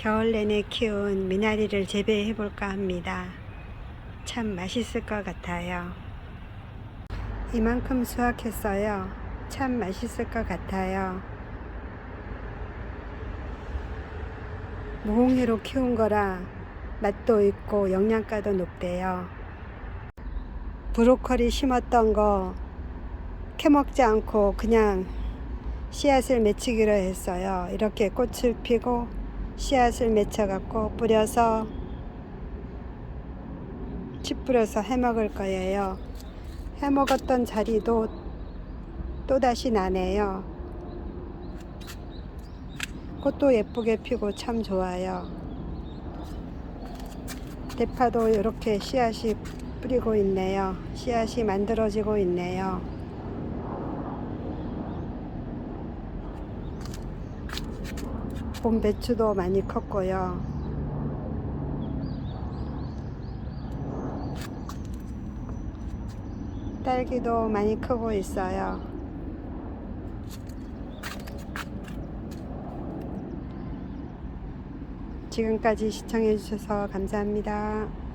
겨울 내내 키운 미나리를 재배해 볼까 합니다. 참 맛있을 것 같아요. 이만큼 수확했어요. 참 맛있을 것 같아요. 무홍이로 키운 거라 맛도 있고 영양가도 높대요. 브로콜리 심었던 거 캐먹지 않고 그냥 씨앗을 맺히기로 했어요. 이렇게 꽃을 피고 씨앗을 맺혀갖고 뿌려서 찌뿌려서 해먹을 거예요. 해먹었던 자리도 또다시 나네요. 꽃도 예쁘게 피고 참 좋아요. 대파도 이렇게 씨앗이 뿌리고 있네요. 씨앗이 만들어지고 있네요. 봄 배추도 많이 컸고요. 딸기도 많이 크고 있어요. 지금까지 시청해 주셔서 감사합니다.